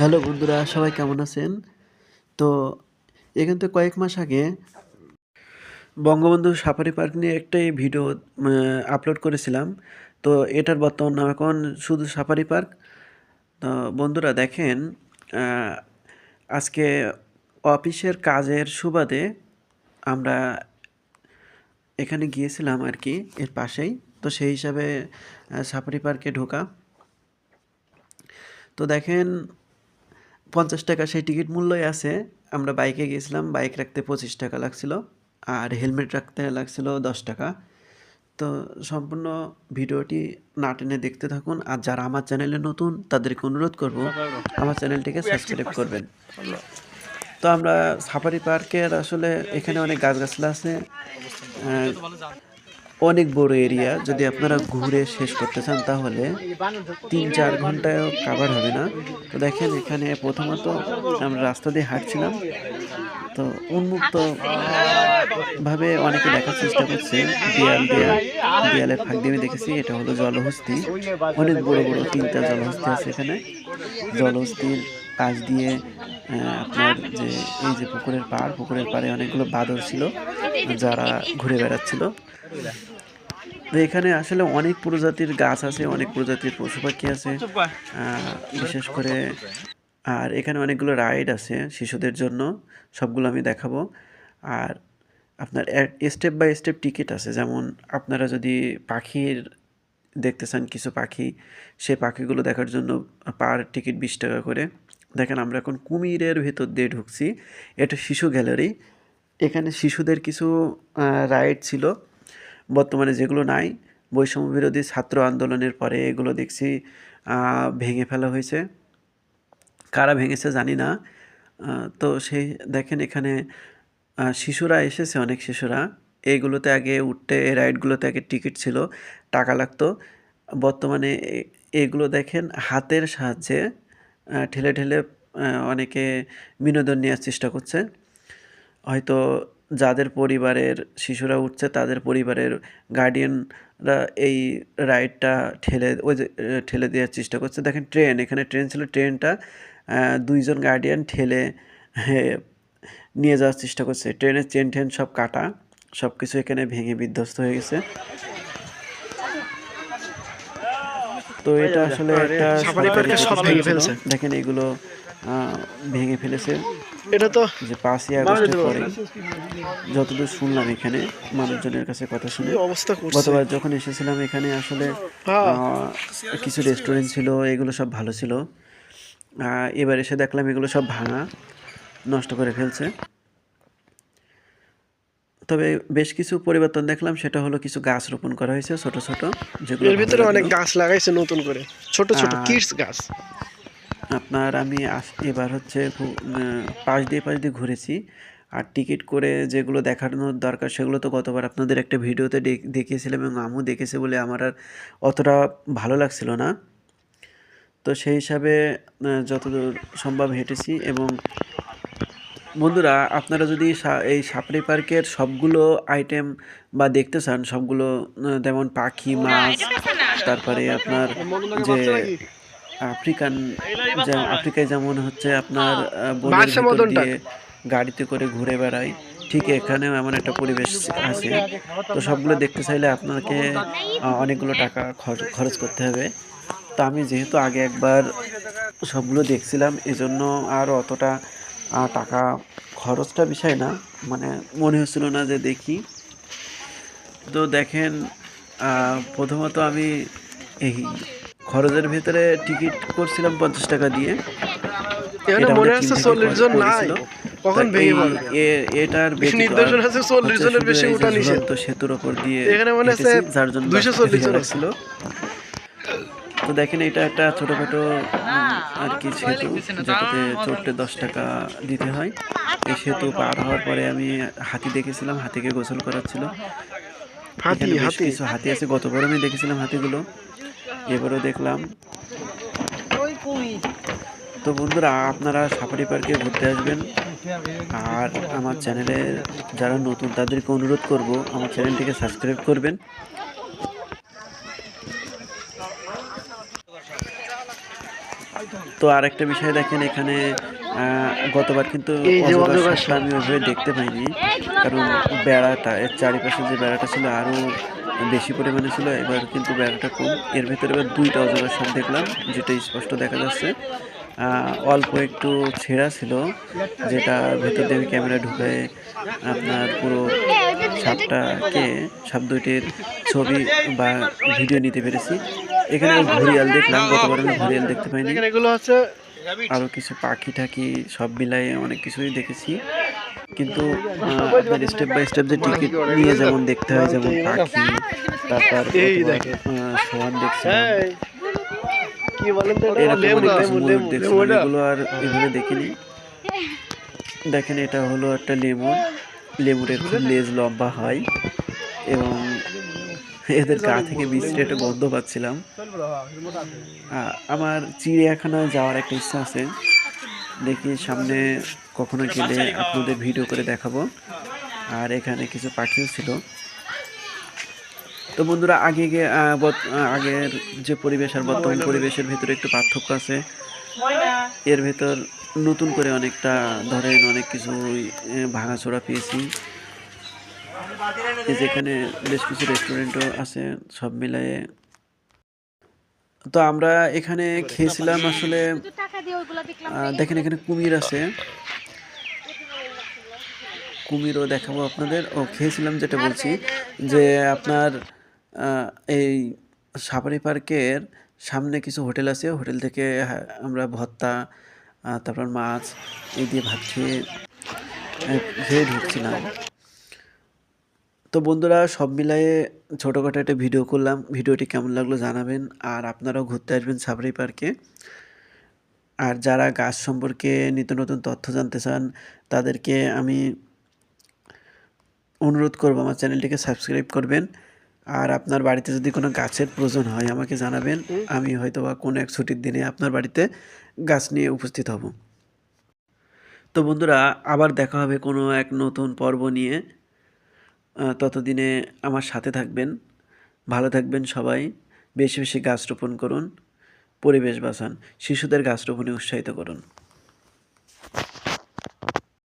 Hello বন্ধুরা, সবাই কেমন আছেন? তো এখান থেকে কয়েক মাস আগে বঙ্গবন্ধু সাফারি পার্ক নিয়ে একটাই ভিডিও আপলোড করেছিলাম। তো এটার বর্তমান নাম এখন শুধু সাফারি পার্ক। তো বন্ধুরা দেখেন আজকে অফিসের কাজের সুবাদে আমরা এখানে গিয়েছিলাম আর কি, এর পাশেই। তো সেই হিসাবে সাফারি পার্কে ঢোকা। তো দেখেন পঞ্চাশ টাকা সেই টিকিট মূল্যই আছে। আমরা বাইকে গিয়েছিলাম বাইক রাখতে পঁচিশ টাকা লাগছিল আর হেলমেট রাখতে লাগছিল দশ টাকা। তো সম্পূর্ণ ভিডিওটি না টেনে দেখতে থাকুন আর যারা আমার চ্যানেলে নতুন তাদেরকে অনুরোধ করব আমার চ্যানেলটিকে সাবস্ক্রাইব করবেন। তো আমরা সাফারি পার্কের আসলে এখানে অনেক গাছগাছলা আছে। অনেক বড় এরিয়া, যদি আপনারা ঘুরে শেষ করতে চান তাহলে তিন চার ঘন্টায়ও কাভার হবে না। তো দেখেন এখানে প্রথমত আমরা রাস্তা দিয়ে হাঁটছিলাম। তো উন্মুক্ত ভাবে অনেকে দেখার চেষ্টা করছে, দেয়াল দেয়াল দেয়ালের ফাঁক দিয়ে আমি দেখেছি, এটা হলো জলহস্তি। অনেক বড় বড় তিনটা জলহস্তি আছে এখানে। জলহস্তির পাশ দিয়ে আপনার যে এই যে পুকুরের পাড়, পুকুরের পাড়ে অনেকগুলো বাদর ছিল, যারা ঘুরে বেড়াচ্ছিল। তো এখানে আসলে অনেক প্রজাতির গাছ আছে অনেক প্রজাতির পশু পাখি আছে বিশেষ করে আর এখানে অনেকগুলো রাইড আছে শিশুদের জন্য সবগুলো আমি দেখাবো। আর আপনার স্টেপ বাই স্টেপ টিকিট আছে যেমন আপনারা যদি পাখির দেখতে চান কিছু পাখি সে পাখিগুলো দেখার জন্য পার টিকিট বিশ টাকা করে। দেখেন আমরা এখন কুমিরের ভেতর দিয়ে ঢুকছি এটা শিশু গ্যালারি এখানে শিশুদের কিছু রাইড ছিল। বর্তমানে যেগুলো নাই, বৈষম্য বিরোধী ছাত্র আন্দোলনের পরে এগুলো দেখছি ভেঙে ফেলা হয়েছে। কারা ভেঙেছে জানি না। তো সেই দেখেন এখানে শিশুরা এসেছে, অনেক শিশুরা। এইগুলোতে আগে উঠতে, এই রাইডগুলোতে আগে টিকিট ছিল, টাকা লাগতো। বর্তমানে এগুলো দেখেন হাতের সাহায্যে ঠেলে ঠেলে অনেকে বিনোদন নেওয়ার চেষ্টা করছে। হয়তো যাদের পরিবারের শিশুরা উঠছে তাদের পরিবারের গার্ডিয়ানরা এই রাইডটা ঠেলে ওই যে ঠেলে দেওয়ার চেষ্টা করছে। দেখেন ট্রেন এখানে ট্রেন ছিল ট্রেনটা দুইজন গার্ডিয়ান ঠেলে নিয়ে যাওয়ার চেষ্টা করছে। ট্রেনের চেন টেন সব কাটা সব কিছু এখানে ভেঙে বিধ্বস্ত হয়ে গেছে। তো এটা আসলে একটা। দেখেন এগুলো ভেঙে ফেলেছে। এটা তো যে পাঁচই আগস্টের পরে। যতদূর শুনলাম এখানে মানুষজনের কাছে কথা শুনে অবস্থা গতবার যখন এসেছিলাম এখানে আসলে হ্যাঁ। কিছু রেস্টুরেন্ট ছিল এগুলো সব ভালো ছিল। এবার এসে দেখলাম এগুলো সব ভাঙা নষ্ট করে ফেলছে। তবে বেশ কিছু পরিবর্তন দেখলাম সেটা হলো কিছু গাছ রোপণ করা হয়েছে ছোট ছোট যেগুলো এর ভিতরে অনেক গাছ লাগাইছে নতুন করে ছোট ছোট কিডস গাছ। আপনার আমি আস- এবার হচ্ছে পাশ দিয়ে পাশ দিয়ে ঘুরেছি। আর টিকিট করে যেগুলো দেখানোর দরকার সেগুলো তো গতবার আপনাদের একটা ভিডিওতে দেখ- দেখিয়েছিলাম এবং আমু দেখেছে বলে আমার আর অতটা ভালো লাগছিল না। তো সেই হিসাবে যতদূর সম্ভব হেঁটেছি এবং বন্ধুরা আপনারা যদি সা- এই সাপড়ি পার্কের সবগুলো আইটেম বা দেখতে চান সবগুলো যেমন পাখি মাছ তারপরে আপনার যে আফ্রিকান আফ্রিকায় যেমন হচ্ছে আপনার বনের। দিয়ে গাড়িতে করে ঘুরে বেড়ায় ঠিক এখানেও এমন একটা পরিবেশ আছে। তো সবগুলো দেখতে চাইলে আপনাকে অনেকগুলো টাকা খর- খরচ করতে হবে। তো আমি যেহেতু আগে একবার সবগুলো দেখছিলাম এজন্য আর অতটা টাকা খরচটা বিষয় না মানে মনে হচ্ছিল না যে দেখি। তো দেখেন প্রথমত আমি এই খরচের ভিতরে টিকিট করছিলাম পঞ্চাশ টাকা দিয়ে। এটা মনে আমাদের হচ্ছে team থেকে চল্লিশ জন নাই কখন ভেঙে পড়বে এটার ব্যতিক্রম আছে 40 জনের বেশি উঠা নিষেধ। ঝুলন্ত সেতুর ওপর দিয়ে এখানে মনে হচ্ছে যার জন্য 240 জন ছিল তো দেখেন এটা একটা ছোটখাটো আর কি সেতু যেটাতে চড়তে দশ টাকা দিতে হয়। এই সেতু পার হওয়ার পরে আমি হাতি দেখেছিলাম হাতিকে গোসল করাচ্ছিল। হাতি হাতি? কিছু হাতি আছে গতবার আমি দেখেছিলাম হাতিগুলো। এবারও দেখলাম। তো বন্ধুরা আপনারা সাফারি পার্কে ঘুরতে আসবেন। আর আমার চ্যানেলে যারা নতুন তাদেরকে অনুরোধ করব আমার চ্যানেলটিকে সাবস্ক্রাইব করবেন। তো আরেকটা বিষয় দেখেন এখানে গতবার কিন্তু আমি ওইভাবে দেখতে পাইনি। কারণ বেড়াটা এর চারিপাশে যে বেড়াটা ছিল আরও বেশি পরিমাণে ছিল এবার কিন্তু বেড়াটা কম। এর ভেতরে এবার দুইটা অজগর সাপ দেখলাম যেটা স্পষ্ট দেখা যাচ্ছে। অল্প একটু ছেঁড়া ছিল যেটা ভেতর দিয়ে আমি ক্যামেরা ঢুকে আপনার পুরো সাপটাকে সাপ দুইটির ছবি বা ভিডিও নিতে পেরেছি। এখানে আমি ঘড়িয়াল দেখলাম গতবার আমি ঘড়িয়াল দেখতে পাইনি। আরও কিছু পাখি টাকি সব মিলাই অনেক কিছুই দেখেছি। কিন্তু আপনার স্টেপ বাই স্টেপ যে টিকিট নিয়ে যেমন দেখতে হয় যেমন পাখি তারপর। সোয়ান দেখছিলাম লেবু লেবু লেবু এগুলো আর এগুলো দেখিনি। দেখেন এটা হলো একটা লেমুর লেমুরের খুব লেজ লম্বা হয় এবং এদের গা থেকে বিশ্রী একটা গন্ধ পাচ্ছিলাম। আমার চিড়িয়াখানায় যাওয়ার একটা ইচ্ছা আছে। দেখি সামনে কখনো গেলে আপনাদের ভিডিও করে দেখাবো। আর এখানে কিছু পাখিও ছিল। তো বন্ধুরা আগে আগের যে পরিবেশ আর বর্তমান পরিবেশের ভেতরে একটু পার্থক্য আছে। এর ভেতর নতুন করে অনেকটা ধরেন অনেক কিছু ভাঙাচোরা পেয়েছি। যেখানে বেশ কিছু রেস্টুরেন্টও আছে সব মিলায়ে। তো আমরা এখানে খেয়েছিলাম আসলে টাকা দিয়ে ওইগুলো দেখলাম আহ, দেখেন এখানে কুমির আছে। কুমিরও দেখাবো আপনাদের। ও খেয়েছিলাম যেটা বলছি যে আপনার এই সাফারি পার্কের সামনে কিছু হোটেল আছে। হোটেল থেকে আমরা ভত্তা তারপর মাছ এই দিয়ে ভাত খেয়ে খেয়ে ঢুকছিলাম। তো বন্ধুরা সব মিলায়ে ছোটোখাটো একটা ভিডিও করলাম। ভিডিওটি কেমন লাগল জানাবেন আর আপনারাও ঘুরতে আসবেন সাফারি পার্কে। আর যারা গাছ সম্পর্কে নিত্য নতুন তথ্য জানতে চান তাদেরকে আমি অনুরোধ করব আমার চ্যানেলটিকে সাবস্ক্রাইব করবেন। আর আপনার বাড়িতে যদি কোনো গাছের প্রয়োজন হয়, আমাকে জানাবেন। আমি হয়তো বা কোনো এক ছুটির দিনে আপনার বাড়িতে গাছ নিয়ে উপস্থিত হব। তো বন্ধুরা, আবার দেখা হবে কোনো এক নতুন পর্ব নিয়ে। ততদিনে আমার সাথে থাকবেন। ভালো থাকবেন সবাই। বেশি বেশি গাছ রোপণ করুন। পরিবেশ বাঁচান। শিশুদের গাছ রোপণে উৎসাহিত করুন।